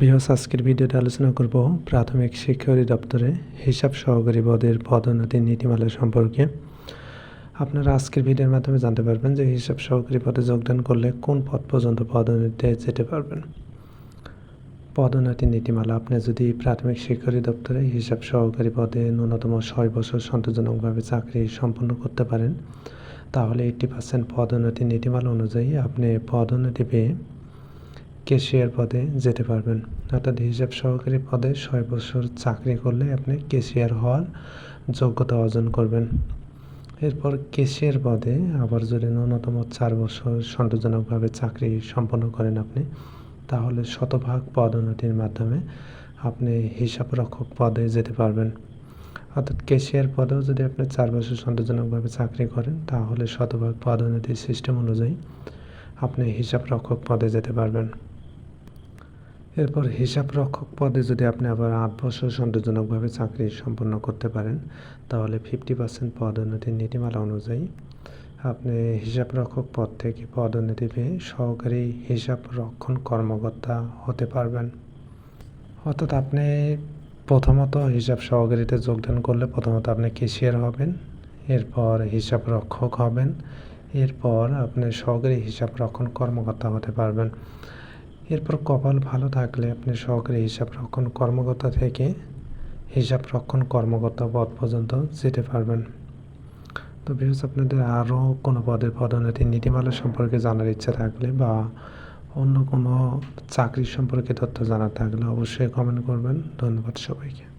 বৃহস্প আজকের ভিডিওতে আলোচনা করব প্রাথমিক শিক্ষা অধিদপ্তরে হিসাব সহকারী পদের পদোন্নতি নীতিমালা সম্পর্কে। আপনারা আজকের ভিডিওর মাধ্যমে জানতে পারবেন যে হিসাব সহকারী পদে যোগদান করলে কোন পদ পর্যন্ত পদোন্নতিতে যেতে পারবেন। পদোন্নতি নীতিমালা, আপনি যদি প্রাথমিক শিক্ষা অধিদপ্তরে হিসাব সহকারী পদে ন্যূনতম ছয় বছর সন্তোষজনকভাবে চাকরি সম্পন্ন করতে পারেন, তাহলে এইটটি পার্সেন্ট পদোন্নতি নীতিমালা অনুযায়ী আপনি পদোন্নতি পেয়ে কেশিয়ার পদে যেতে পারবেন। অর্থাৎ হিসাব সহকারী পদে ছয় বছর চাকরি করলে আপনি কেশিয়ার হওয়ার যোগ্যতা অর্জন করবেন। এরপর কেশিয়ার পদে আবার যদি ন্যূনতম চার বছর সন্তোষজনকভাবে চাকরি সম্পন্ন করেন আপনি, তাহলে শতভাগ পদোন্নতির মাধ্যমে আপনি হিসাব রক্ষক পদে যেতে পারবেন। অর্থাৎ কেশিয়ার পদেও যদি আপনি চার বছর সন্তোষজনকভাবে চাকরি করেন, তাহলে শতভাগ পদোন্নতির সিস্টেম অনুযায়ী আপনি হিসাব রক্ষক পদে যেতে পারবেন। এরপর হিসাব রক্ষক পদে যদি আপনি আবার আট বছর সন্তোষজনকভাবে চাকরি সম্পন্ন করতে পারেন, তাহলে ফিফটি পার্সেন্ট পদোন্নতির নীতিমালা অনুযায়ী আপনি হিসাব রক্ষক পদ থেকে পদোন্নতি পেয়ে সহকারী হিসাব রক্ষণ কর্মকর্তা হতে পারবেন। অর্থাৎ আপনি প্রথমত হিসাব সহকারীতে যোগদান করলে প্রথমত আপনি কেশিয়ার হবেন, এরপর হিসাব রক্ষক হবেন, এরপর আপনি সহকারী হিসাব রক্ষণ কর্মকর্তা হতে পারবেন। এরপর কপাল ভালো থাকলে আপনি সহকারে হিসাব রক্ষণ কর্মকর্তা থেকে হিসাব রক্ষণ কর্মকর্তা পদ পর্যন্ত যেতে পারবেন। তো বিকজ আপনাদের আরও কোনো পদের পদোন্নতি নীতিমালা সম্পর্কে জানার ইচ্ছা থাকলে বা অন্য কোনো চাকরি সম্পর্কে তথ্য জানা থাকলে অবশ্যই কমেন্ট করবেন। ধন্যবাদ সবাইকে।